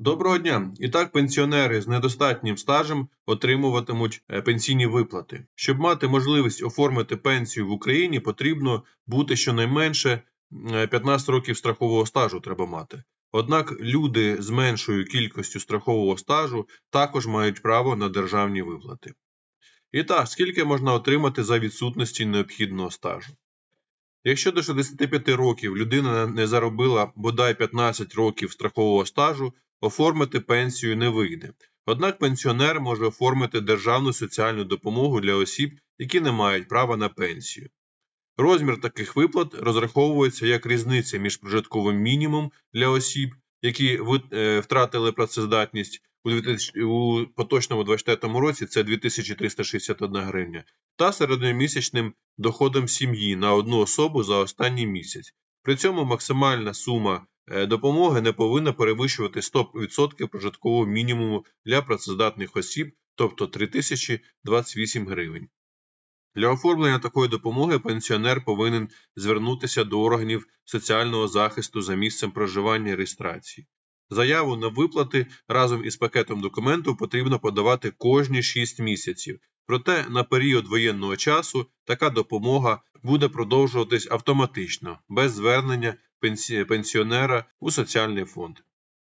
Доброго дня! І так, пенсіонери з недостатнім стажем отримуватимуть е, пенсійні виплати. Щоб мати можливість оформити пенсію в Україні, потрібно бути щонайменше е, 15 років страхового стажу треба мати. Однак люди з меншою кількістю страхового стажу також мають право на державні виплати. І так, скільки можна отримати за відсутності необхідного стажу? Якщо до 65 років людина не заробила бодай 15 років страхового стажу, оформити пенсію не вийде. Однак пенсіонер може оформити державну соціальну допомогу для осіб, які не мають права на пенсію. Розмір таких виплат розраховується як різниця між прожитковим мінімумом для осіб, які е, втратили працездатність у 2000 у поточному 24 році це 2361 гривня, та середньомісячним доходом сім'ї на одну особу за останній місяць. При цьому максимальна сума е, допомоги не повинна перевищувати 100% прожиткового мінімуму для працездатних осіб, тобто 3028 гривень. Для оформлення такої допомоги пенсіонер повинен звернутися до органів соціального захисту за місцем проживання і реєстрації. Заяву на виплати разом із пакетом документів потрібно подавати кожні 6 місяців. Проте на період воєнного часу така допомога буде продовжуватись автоматично, без звернення пенсі- пенсіонера у соціальний фонд.